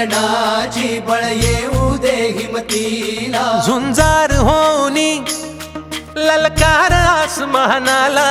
शरणाची बळ येऊ दे हिमतीला. झुंजार होनी ललकार आसमानाला.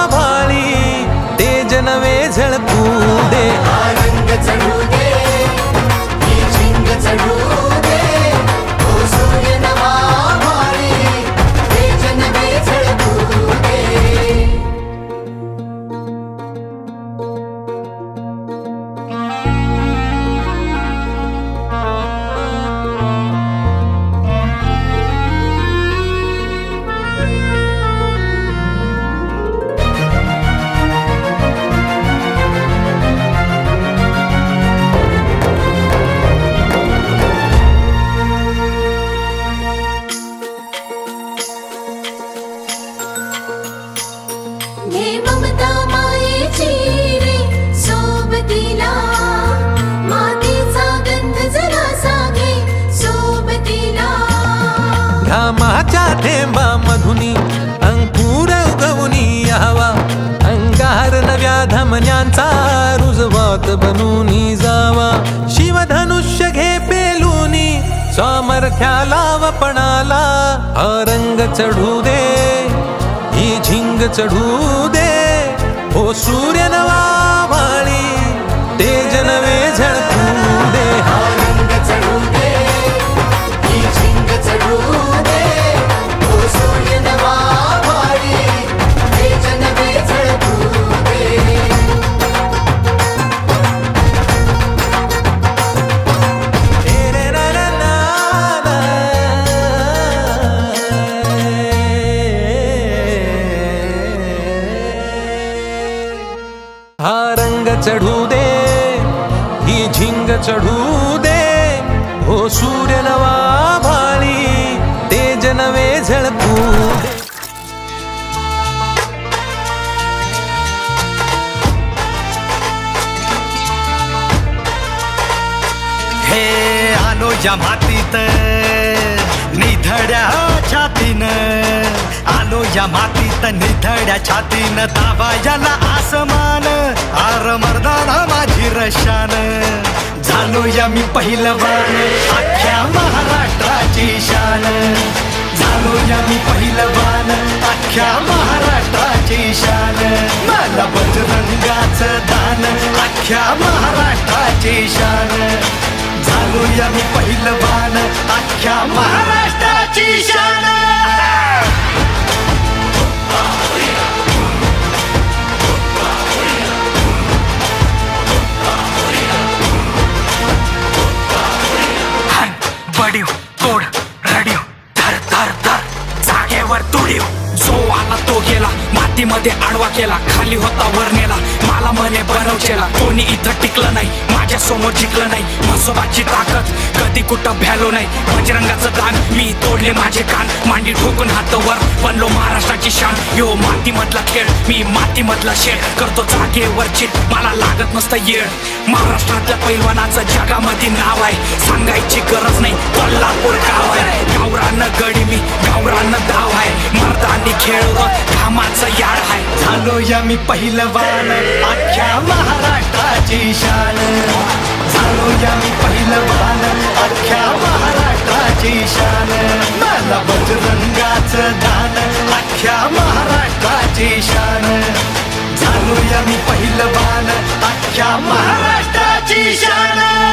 थेंबा मधुनी अंकुर उगवनी यावा अंगार नव्या धमन्यांचा रुजवात बनूनी जावा. शिवधनुष्य घे पेलूनी सामर्थ्याला वपणाला हा रंग चढू दे ही झिंग चढू दे. हो सूर्य नवा चढू दे ही झिंग चढू दे. हो सूर्य नवा भाळी तेज नवे झळकू दे हे आलो या मातीत निधड्या छातीन. आलो या मातीत निधड्या छातीनं ताबा याला आसमान. आर मर्दाना माझी रशान. झालो या मी पहिलवान अख्ख्या महाराष्ट्राची शान. झालो या मी पहिलवान अख्ख्या महाराष्ट्राची शान. मला बजरंगाच दान अख्ख्या महाराष्ट्राची शान. झालो या मी पहिलवान अख्ख्या महाराष्ट्राची शान. बडीव तोड रडीव धर धर धर. जागेवर तुडीव जो आला तो गेला मातीमध्ये आडवा केला खाली होता वर नेला मला म्हणे बनवचेला. कोणी इथं टिकलं नाही माझ्यासमोर जिंकलं नाही म्हसोबाची ताकद कधी कुठं भ्यालो नाही. बजरंगाचं दान मी तोडले माझे कान मांडी ठोकून हात वर बनलो महाराष्ट्राची शान. यो माती मधला खेळ मी माती मधला शेळ करतो जागेवर चित मला लागत नसतं येळ. महाराष्ट्रातल्या पैलवानाचं जगामध्ये नाव आहे सांगायची गरज नाही कोल्हापूर गाव आहे. खेळ खेळ घामाचं याड आहे. झालो या मी पहिलवान अख्ख्या महाराष्ट्राची शान. झालो या मी पहिलवान अख्ख्या महाराष्ट्राची शान. मला बजरंगाचं दान. अख्ख्या महाराष्ट्राची शान. झालो या मी पहिलवान अख्ख्या शान.